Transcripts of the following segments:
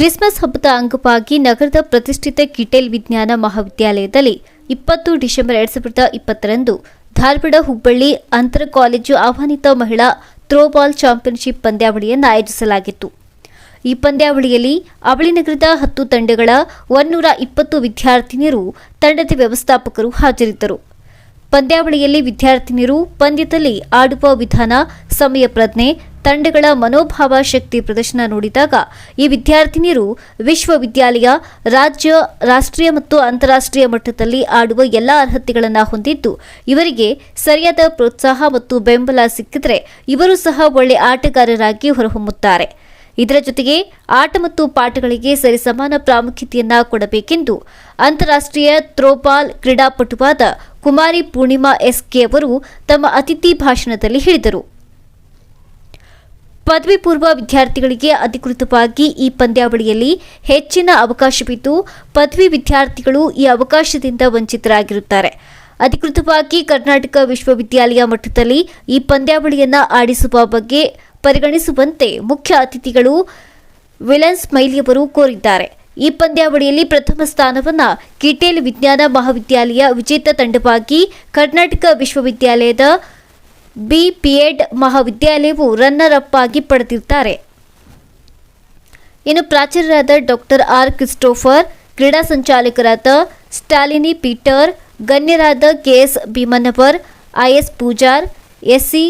Christmas ಹಬ್ಬದ ಅಂಗವಾಗಿ ನಗರದ ಪ್ರತಿಷ್ಠಿತ ಕಿಟೇಲ್ ವಿಜ್ಞಾನ ಮಹಾವಿದ್ಯಾಲಯದಲ್ಲಿ ಇಪ್ಪತ್ತು ಡಿಸೆಂಬರ್ ಎರಡ್ ಸಾವಿರದ ಇಪ್ಪತ್ತರಂದು ಧಾರವಾಡ ಹುಬ್ಬಳ್ಳಿ ಅಂತರ ಕಾಲೇಜು ಆಹ್ವಾನಿತ ಮಹಿಳಾ ಥ್ರೋಬಾಲ್ ಚಾಂಪಿಯನ್ಶಿಪ್ ಪಂದ್ಯಾವಳಿಯನ್ನು ಆಯೋಜಿಸಲಾಗಿತ್ತು. ಈ ಪಂದ್ಯಾವಳಿಯಲ್ಲಿ ಅವಳಿ ನಗರದ ಹತ್ತು ತಂಡಗಳ ಒನ್ನೂರ ಇಪ್ಪತ್ತು ವಿದ್ಯಾರ್ಥಿನಿಯರು ತಂಡದ ವ್ಯವಸ್ಥಾಪಕರು ಹಾಜರಿದ್ದರು. ಪಂದ್ಯಾವಳಿಯಲ್ಲಿ ವಿದ್ಯಾರ್ಥಿನಿಯರು ಪಂದ್ಯದಲ್ಲಿ ಆಡುವ ವಿಧಾನ, ಸಮಯ ಪ್ರಜ್ಞೆ ತಂಡಗಳ ಮನೋಭಾವ ಶಕ್ತಿ ಪ್ರದರ್ಶನ ನೋಡಿದಾಗ ಈ ವಿದ್ಯಾರ್ಥಿನಿಯರು ವಿಶ್ವವಿದ್ಯಾಲಯ, ರಾಜ್ಯ, ರಾಷ್ಟ್ರೀಯ ಮತ್ತು ಅಂತಾರಾಷ್ಟ್ರೀಯ ಮಟ್ಟದಲ್ಲಿ ಆಡುವ ಎಲ್ಲ ಅರ್ಹತೆಗಳನ್ನು ಹೊಂದಿದ್ದು, ಇವರಿಗೆ ಸರಿಯಾದ ಪ್ರೋತ್ಸಾಹ ಮತ್ತು ಬೆಂಬಲ ಸಿಕ್ಕಿದ್ರೆ ಇವರು ಸಹ ಒಳ್ಳೆ ಆಟಗಾರರಾಗಿ ಹೊರಹೊಮ್ಮುತ್ತಾರೆ. ಇದರ ಜೊತೆಗೆ ಆಟ ಮತ್ತು ಪಾಠಗಳಿಗೆ ಸರಿಸಮಾನ ಪ್ರಾಮುಖ್ಯತೆಯನ್ನ ಕೊಡಬೇಕೆಂದು ಅಂತಾರಾಷ್ಟ್ರೀಯ ಥ್ರೋಬಾಲ್ ಕ್ರೀಡಾಪಟುವಾದ ಕುಮಾರಿ ಪೂರ್ಣಿಮಾ ಎಸ್ಕೆ ಅವರು ತಮ್ಮ ಅತಿಥಿ ಭಾಷಣದಲ್ಲಿ ಹೇಳಿದರು. ಪದವಿ ಪೂರ್ವ ವಿದ್ಯಾರ್ಥಿಗಳಿಗೆ ಅಧಿಕೃತವಾಗಿ ಈ ಪಂದ್ಯಾವಳಿಯಲ್ಲಿ ಹೆಚ್ಚಿನ ಅವಕಾಶವಿದ್ದು, ಪದವಿ ವಿದ್ಯಾರ್ಥಿಗಳು ಈ ಅವಕಾಶದಿಂದ ವಂಚಿತರಾಗಿರುತ್ತಾರೆ. ಅಧಿಕೃತವಾಗಿ ಕರ್ನಾಟಕ ವಿಶ್ವವಿದ್ಯಾಲಯ ಮಟ್ಟದಲ್ಲಿ ಈ ಪಂದ್ಯಾವಳಿಯನ್ನು ಆಡಿಸುವ ಬಗ್ಗೆ ಪರಿಗಣಿಸುವಂತೆ ಮುಖ್ಯ ಅತಿಥಿಗಳು ವಿಲನ್ಸ್ ಮೈಲಿಯವರು ಕೋರಿದ್ದಾರೆ. ಈ ಪಂದ್ಯಾವಳಿಯಲ್ಲಿ ಪ್ರಥಮ ಸ್ಥಾನವನ್ನು ಕಿಟೇಲ್ ವಿಜ್ಞಾನ ಮಹಾವಿದ್ಯಾಲಯ ವಿಜೇತ ತಂಡವಾಗಿ ಕರ್ನಾಟಕ ವಿಶ್ವವಿದ್ಯಾಲಯದ ಬಿಪಿಎಡ್ ಮಹಾವಿದ್ಯಾಲಯವು ರನ್ನರ್ ಅಪ್ ಆಗಿ ಪಡೆದಿದ್ದಾರೆ. ಇನ್ನು ಪ್ರಾಚಾರ್ಯರಾದ ಡಾಕ್ಟರ್ ಆರ್ ಕ್ರಿಸ್ಟೋಫರ್, ಕ್ರೀಡಾ ಸಂಚಾಲಕರಾದ ಸ್ಟಾಲಿನಿ Peter, ಗಣ್ಯರಾದ KS Bhimanavar IS Pujar SC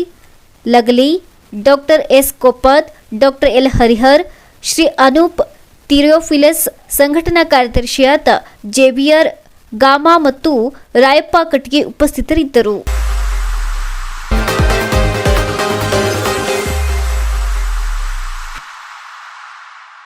Lagali, doctor S Koppad doctor L Harihar, Shri Anoop Theophilus, ಸಂಘಟನಾ ಕಾರ್ಯದರ್ಶಿಯಾದ ಜೇವಿಯರ್ ಗಾಮಾ ಮತ್ತು ರಾಯಪ್ಪ ಕಟ್ಗೆ ಉಪಸ್ಥಿತರಿದ್ದರು.